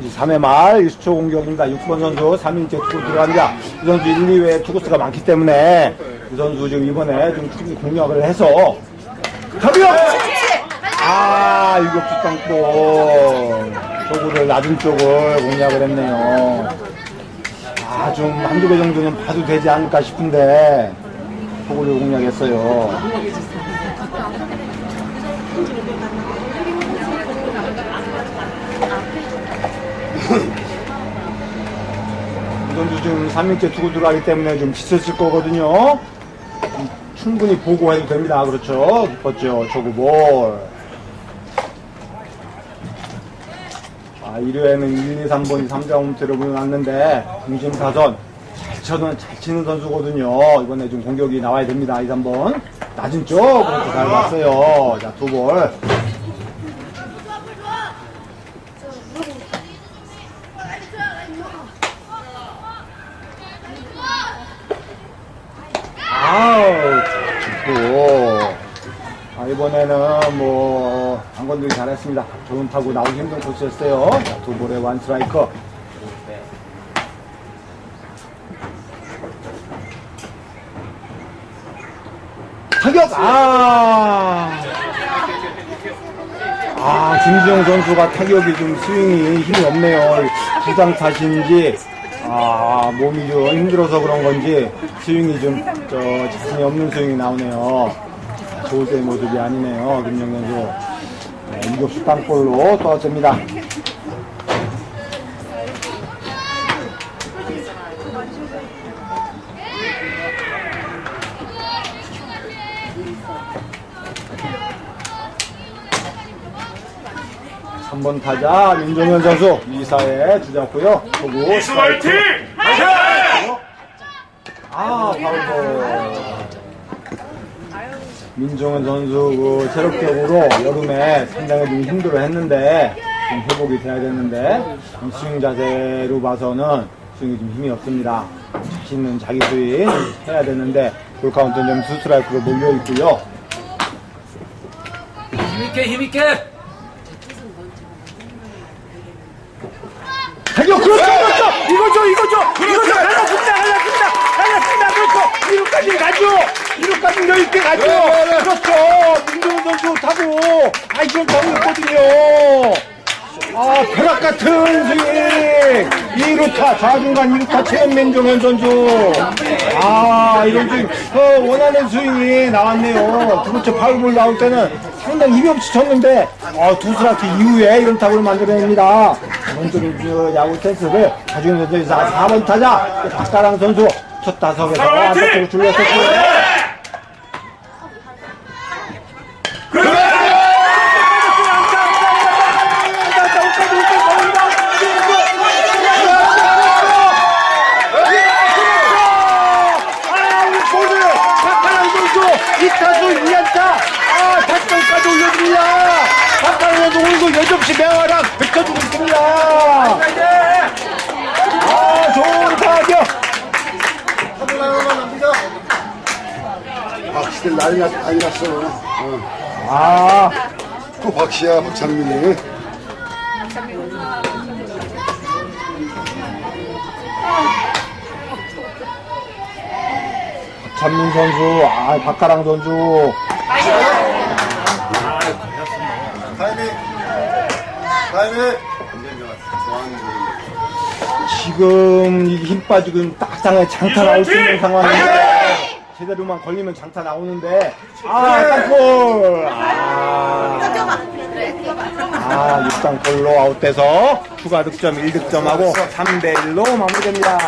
이제 3회 말 1수초 공격입니다. 6번 선수 3인째 투구 들어갑니다. 이 선수 1, 2회 투구수가 많기 때문에 이 선수 지금 이번에 좀 투구 공략을 해서 가비요! 아, 유격수 땅볼. 초구를 낮은 쪽을 공략을 했네요. 아, 좀 한두 개 정도는 봐도 되지 않을까 싶은데 초구를 공략했어요. 이 선수 지금 3인째 투구 들어가기 때문에 좀 지쳤을 거거든요. 음, 충분히 보고 해도 됩니다. 그렇죠. 깊었죠. 초구 볼. 아, 1회에는 1, 2, 3번이 3자 홈트를 보여놨는데, 중심 타선, 잘 쳐는, 잘 치는 선수거든요. 이번에 좀 공격이 나와야 됩니다. 2, 3번. 낮은 쪽, 그렇게 잘 봤어요. 자, 두 볼. 아우, 좋고. 아, 이번에는 뭐, 안 건들기 잘했습니다. 좋은 타구 나오기 힘든 코스였어요. 자, 두 볼에 원 스트라이커. 타격! 아! 아, 김지영 선수가 타격이 좀 스윙이 힘이 없네요. 부상 탓인지, 아, 몸이 좀 힘들어서 그런 건지, 스윙이 좀, 저, 자신이 없는 스윙이 나오네요. 좋을 때의 모습이 아니네요. 김정 선수. 네, 이격수 땅볼로 떠집니다. 삼번 타자 민종현 선수 2사에 주자고요. 초구 이수 화이팅! 화이팅! 아, 파울볼. 민종현 선수 그 체력적으로 여름에 상당히 좀 힘들어 했는데 좀 회복이 돼야 되는데 좀 스윙 자세로 봐서는 스윙이 좀 힘이 없습니다. 자신 있는 자기 스윙 해야 되는데 볼 카운트는 좀 스트라이크로 몰려 있고요. 힘있게 힘있게 타격 그렇죠 그렇죠. 이거죠 이거죠. 이거죠. 갈랐습니다 갈랐습니다 갈랐습니다. 그렇죠. 이루까지 가죠. 이루까지 여유있게 가죠. 그렇죠. 민종훈 선수 타고 아 이런 타고 있거든요. 아 벼락 같은 스윙. 2루타 좌중간 2루타 최현 민종현 선수. 아 이런 스윙. 어, 원하는 스윙이 나왔네요. 두 번째 파울볼 나올 때는 상당히 힘이 없이 쳤는데 어, 두 스라트 이후에 이런 타구를 만들어냅니다 주 야구 센스를 가지고 있는 선수 4번 타자 박가랑 선수 첫 타석에서 아, 볼을 박가랑 선수 2타수 2안타 아, 다점까지 올려줍니다. 선수 오늘도 8시 명화랑 펼쳐주고 있습니다. 아, 좋은 타격. 박씨들 난리 났, 난리 났어. 어. 아, 또 박씨야, 박찬민이. 전민 선수, 아, 박가랑 선수. 타이밍. 타이밍. 지금 이힘 빠지고 딱상에 장타 나올 수 있는 상황인데 제대로만 걸리면 장타 나오는데. 아 땅볼 아, 아 6땅볼로 아웃돼서 추가 득점 1득점하고 3대1로 마무리됩니다